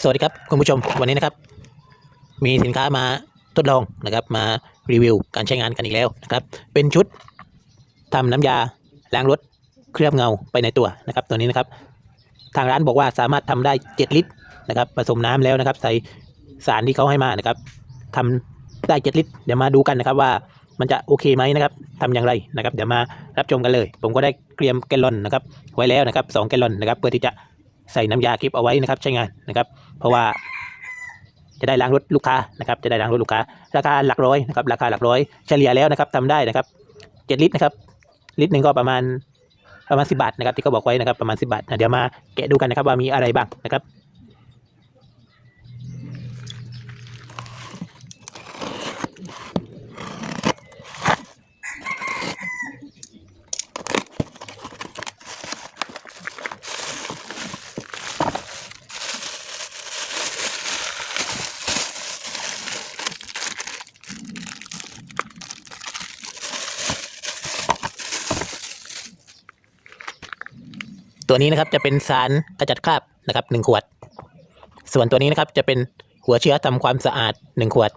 สวัสดีครับคุณผู้ชมวันนี้นะครับ มีสินค้ามาทดลองนะครับมารีวิวการใช้งานกันอีกแล้วนะครับ เป็นชุดทำน้ำยาล้างรถเคลือบเงาไปในตัวนะครับตัวนี้นะครับ ทางร้านบอกว่าสามารถทำได้ 7 ลิตรนะครับผสมน้ำแล้วนะครับ ใส่สารที่เขาให้มานะครับทำได้7ลิตร เดี๋ยวมาดูกันนะครับว่ามันจะโอเคไหมนะครับทำอย่างไรนะครับ เดี๋ยวมารับชมกันเลย ผมก็ได้เตรียมแกลลอนนะครับไว้แล้วนะครับสองแกลลอนนะครับเพื่อที่จะ ใส่น้ำยาคลิปเอาไว้นะครับ ใช้งานนะครับ เพราะว่าจะได้ล้างรถลูกค้านะครับ จะได้ล้างรถลูกค้า ราคาหลักร้อยนะครับราคาหลักร้อยเฉลี่ยแล้วนะครับทำได้นะครับเจ็ดลิตรนะครับ ลิตรหนึ่งก็ประมาณประมาณสิบาทนะครับที่เขาบอกไว้นะครับประมาณสิบาทเดี๋ยวมาแกะดูกันนะครับว่ามีอะไรบ้างนะครับ ตัวนี้นะครับจะเป็นสารกระจัดคราบนะครับหนึ่งขวด ส่วนตัวนี้นะครับจะเป็นหัวเชื้อทำความสะอาดหนึ่งขวด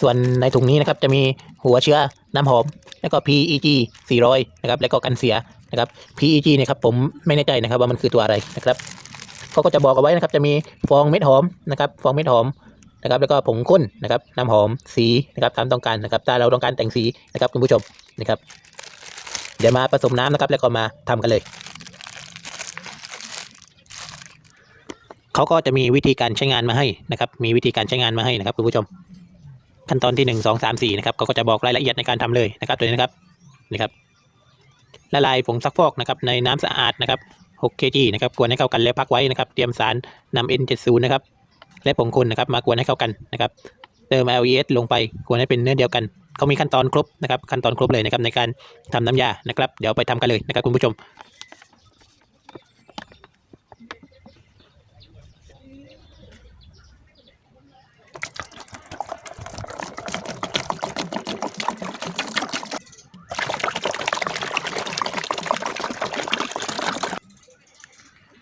ส่วนในถุงนี้นะครับจะมีหัวเชื้อน้ำหอม แล้วก็ PEG 400นะครับแล้วก็กันเสียนะครับ PEG เนี่ยครับผมไม่แน่ใจนะครับว่ามันคือตัวอะไรนะครับเขาก็จะบอกเอาไว้นะครับจะมีฟองเม็ดหอมนะครับฟองเม็ดหอมนะครับแล้วก็ผงข้นนะครับน้ำหอมสีนะครับตามต้องการนะครับถ้าเราต้องการแต่งสีนะครับคุณผู้ชมนะครับ เดี๋ยวมาผสมน้ำนะครับแล้วก็มาทำกันเลย เขาก็จะมีวิธีการใช้งานมาให้นะครับ มีวิธีการใช้งานมาให้นะครับคุณผู้ชม ขั้นตอนที่หนึ่งสองสามสี่นะครับเขาก็จะบอกรายละเอียดในการทำเลยนะครับตัวนี้นะครับนี่ครับละลายผงซักฟอกนะครับในน้ำสะอาดนะครับ6 kg นะครับกวนให้เข้ากันแล้วพักไว้นะครับ เตรียมสารนำ N70 นะครับและผงคุณนะครับ มากวนให้เข้ากันนะครับ เติม LES ลงไปกวนให้เป็นเนื้อเดียวกันเขามีขั้นตอนครบนะครับขั้นตอนครบเลยนะครับในการทำน้ำยานะครับ เดี๋ยวไปทำกันเลยนะครับคุณผู้ชม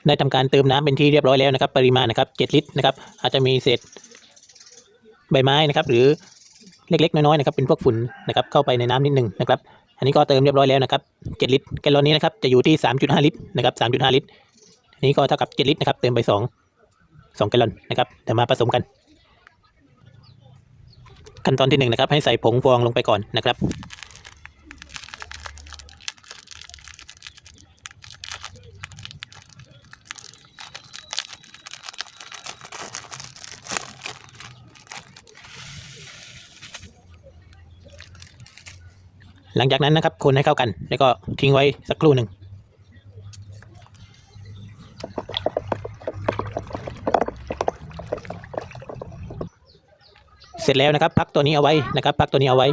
ได้ทำการเติมน้ำเป็นที่เรียบร้อยแล้วนะครับ ปริมาณนะครับ 7 ลิตรนะครับ อาจจะมีเศษใบไม้นะครับ หรือเล็กๆน้อยๆนะครับ เป็นพวกฝุ่นนะครับ เข้าไปในน้ำนิดหนึงนะครับ อันนี้ก็เติมเรียบร้อยแล้วนะครับ 7 ลิตรแกลลอนนี้นะครับจะอยู่ที่ 3.5 ลิตรนะครับ3.5 ลิตรอันนี้ก็เท่ากับ 7 ลิตรนะครับ เติมไป 2 2 แกลลอนนะครับเดี๋ยวมาผสมกัน ขั้นตอนที่หนึ่งนะครับให้ใส่ผงฟองลงไปก่อนนะครับ หลังจากนั้นนะครับ คนให้เข้ากัน แล้วก็ทิ้งไว้สักครู่หนึ่งเสร็จแล้วนะครับ พักตัวนี้เอาไว้นะครับ พักตัวนี้เอาไว้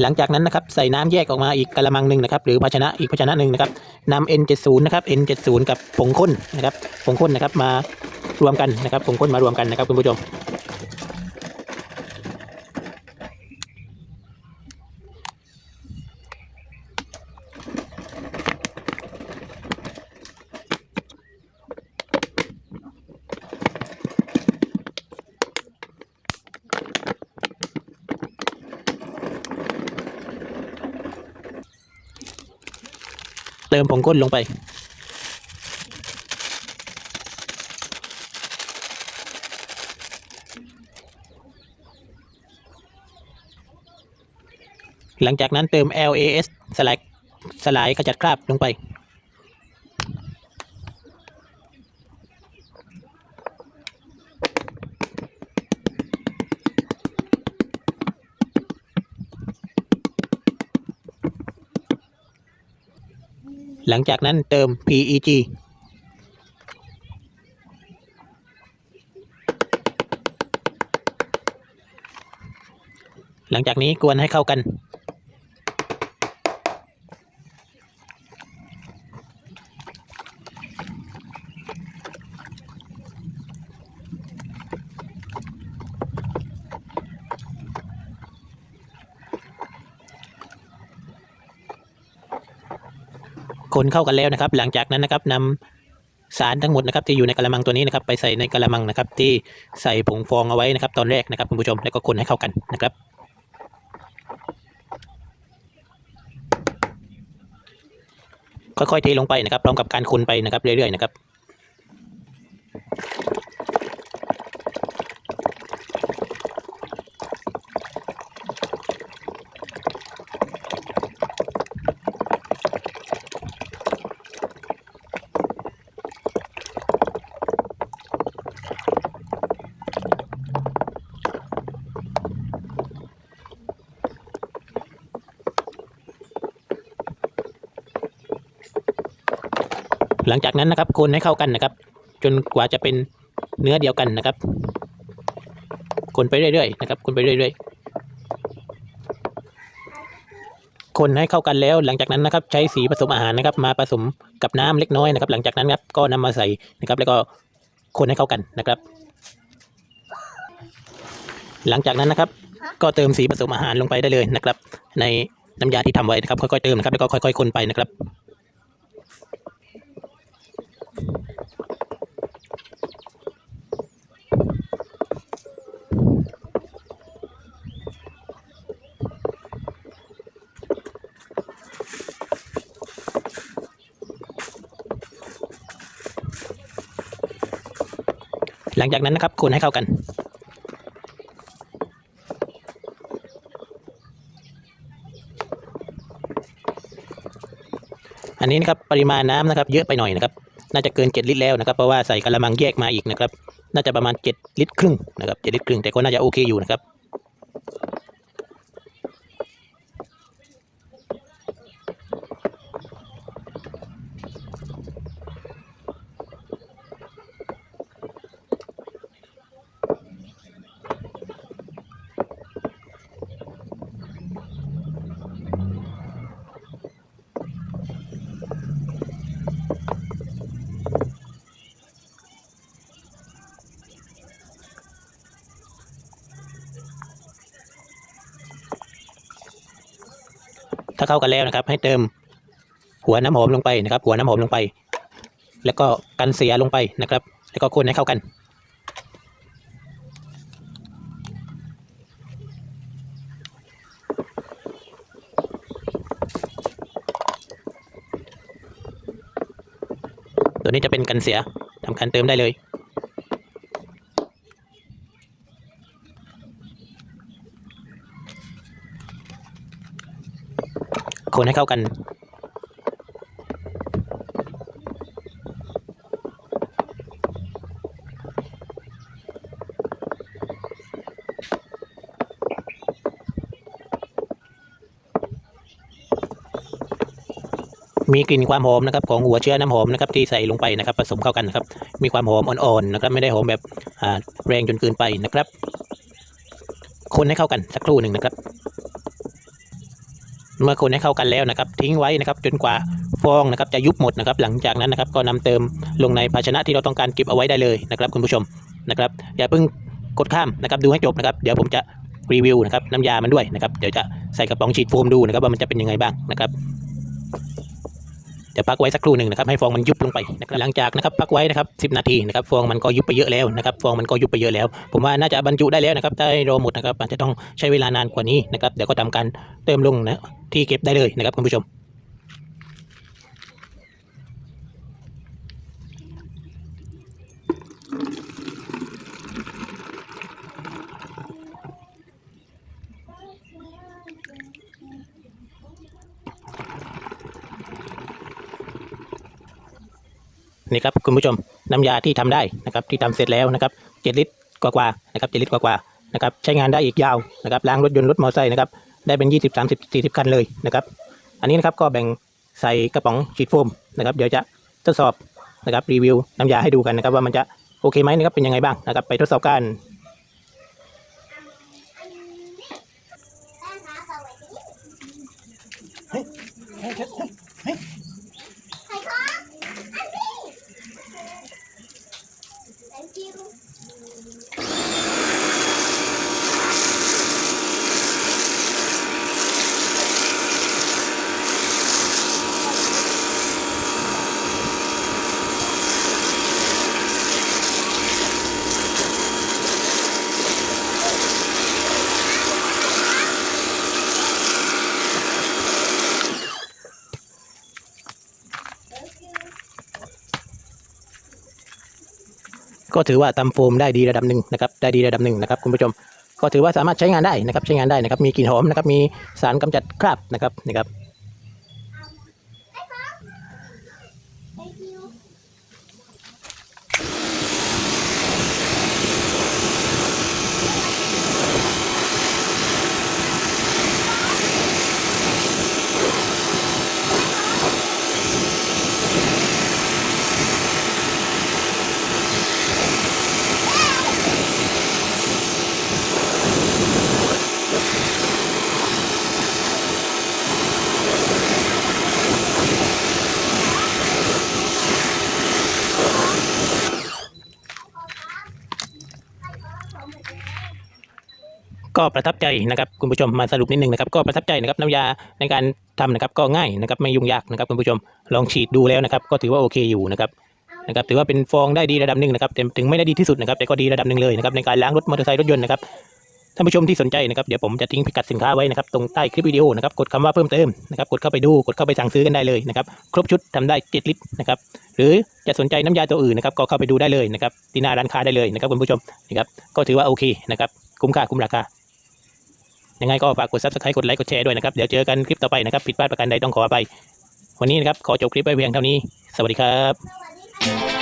หลังจากนั้นนะครับ ใส่น้ำแยกออกมาอีกกระมังหนึ่งนะครับ หรือภาชนะอีกภาชนะหนึ่งนะครับนำ N70 นะครับ N70 กับผงข้นนะครับผงข้นนะครับมารวมกันนะครับผงข้นมารวมกันนะครับคุณผู้ชม ติมผงก้นลงไป หลังจากนั้นเติม LAS สลายสลายขจัดคราบลงไป หลังจากนั้นเติม PEG หลังจากนี้กวนให้เข้ากัน คนเข้ากันแล้วนะครับ หลังจากนั้นนะครับนำสารทั้งหมดนะครับที่อยู่ในกระมังตัวนี้นะครับ ไปใส่ในกระมังนะครับ ที่ใส่ผงฟองเอาไว้นะครับ ตอนแรกนะครับคุณผู้ชมแล้วก็คนให้เข้ากันนะครับค่อยๆเทลงไปนะครับพร้อมกับการคนไปนะครับเรื่อยๆนะครับ หลังจากนั้นนะครับคนให้เข้ากันนะครับ จนกว่าจะเป็นเนื้อเดียวกันนะครับ คนไปเรื่อยๆนะครับ คนไปเรื่อยๆ คนให้เข้ากันแล้ว หลังจากนั้นนะครับ ใช้สีผสมอาหารนะครับ มาผสมกับน้ำเล็กน้อยนะครับ หลังจากนั้นครับก็นำมาใส่นะครับ แล้วก็คนให้เข้ากันนะครับ หลังจากนั้นนะครับ ก็เติมสีผสมอาหารลงไปได้เลยนะครับ ในน้ำยาที่ทำไว้นะครับ ค่อยๆเติมนะครับ แล้วก็ค่อย ๆ คนไปนะครับ หลังจากนั้นนะครับคนให้เข้ากัน อันนี้นะครับปริมาณน้ำนะครับ เยอะไปหน่อยนะครับ น่าจะเกินเจ็ดลิตรแล้วนะครับ เพราะว่าใส่กระมังแยกมาอีกนะครับ น่าจะประมาณเจ็ดลิตรครึ่งนะครับเจ็ดลิตรครึ่ง แต่ก็น่าจะโอเคอยู่นะครับ ถ้าเข้ากันแล้วนะครับ ให้เติมหัวน้ำหอมลงไปนะครับ หัวน้ำหอมลงไป แล้วก็กันเสียลงไปนะครับ แล้วก็คนให้เข้ากัน ตัวนี้จะเป็นกันเสียทำการเติมได้เลย คนให้เข้ากัน มีกลิ่นความหอมนะครับของหัวเชื้อน้ำหอมนะครับที่ใส่ลงไปนะครับ ผสมเข้ากันนะครับ มีความหอมอ่อนๆนะครับ ไม่ได้หอมแบบแรงจนเกินไปนะครับ คนให้เข้ากันสักครู่หนึ่งนะครับ เมื่อคนให้เข้ากันแล้วนะครับทิ้งไว้นะครับจนกว่าฟองนะครับจะยุบหมดนะครับหลังจากนั้นนะครับก็นำเติมลงในภาชนะที่เราต้องการเก็บเอาไว้ได้เลยนะครับคุณผู้ชมนะครับอย่าเพิ่งกดข้ามนะครับดูให้จบนะครับเดี๋ยวผมจะรีวิวนะครับน้ำยามันด้วยนะครับเดี๋ยวจะใส่กระป๋องฉีดโฟมดูนะครับว่ามันจะเป็นยังไงบ้างนะครับ เดี๋ยวพักไว้สักครู่หนึ่งนะครับให้ฟองมันยุบลงไปนะครับหลังจากนะครับพักไว้นะครับสินาทีนะครับฟองมันก็ยุบไปเยอะแล้วนะครับฟองมันก็ยุบไปเยอะแล้ว ผมว่าน่าจะบรรจุได้แล้วนะครับถ้าให้รอหมดนะครับอาจจะต้องใช้เวลานานกว่านี้นะครับเดี๋ยวก็ทำการเติมลงนะที่เก็บได้เลยนะครับคุณผู้ชม นี่ครับคุณผู้ชมน้ำยาที่ทำได้นะครับที่ทำเสร็จแล้วนะครับเจ็ดลิตรกว่าๆนะครับเจ็ดลิตรกว่าๆนะครับใช้งานได้อีกยาวนะครับล้างรถยนต์รถมอเตอร์ไซค์นะครับได้เป็นยี่สิบสามสิบสี่สิบคันเลยนะครับ อันนี้นะครับก็แบ่งใส่กระป๋องฉีดโฟมนะครับเดี๋ยวจะทดสอบนะครับรีวิวน้ำยาให้ดูกันนะครับว่ามันจะโอเคไหมนะครับเป็นยังไงบ้างนะครับไปทดสอบกัน ก็ถือว่าทำโฟมได้ดีระดับหนึ่งนะครับได้ดีระดับหนึ่งนะครับคุณผู้ชม ก็ถือว่าสามารถใช้งานได้นะครับใช้งานได้นะครับมีกลิ่นหอมนะครับมีสารกำจัดคราบนะครับนะครับ ประทับใจนะครับคุณผู้ชมมาสรุปนิดนึงนะครับก็ประทับใจนะครับน้ำยาในการทำนะครับก็ง่ายนะครับไม่ยุ่งยากนะครับคุณผู้ชมลองฉีดดูแล้วนะครับก็ถือว่าโอเคอยู่นะครับนะครับถือว่าเป็นฟองได้ดีระดับหนึ่งนะครับแต่ถึงไม่ได้ดีที่สุดนะครับแต่ก็ดีระดับหนึ่งเลยนะครับในการล้างรถมอเตอร์ไซค์รถยนต์นะครับท่านผู้ชมที่สนใจนะครับเดี๋ยวผมจะทิ้งพิกัดสินค้าไว้นะครับตรงใต้คลิปวิดีโอนะครับกดคำว่าเพิ่มเติมนะครับกดเข้าไปดูกดเข้าไปสั่งซื้อกันได้เลยนะครับครบชุดทำได้ 7 ลิตรนะครับหรือจะสนใจน้ำยาตัวอื่นนะครับก็เข้าไปดูได้เลยนะครับที่หน้าร้านค้าได้เลยนะครับคุณผู้ชมนะครับก็ถือว่าโอเคนะครับคุ้มค่าคุ้มราคา ยังไงก็ฝากกด subscribe กดไลค์กดแชร์ด้วยนะครับ เดี๋ยวเจอกันคลิปต่อไปนะครับ ผิดพลาดประการใดต้องขออภัยวันนี้นะครับ ขอจบคลิปไว้เพียงเท่านี้ สวัสดีครับ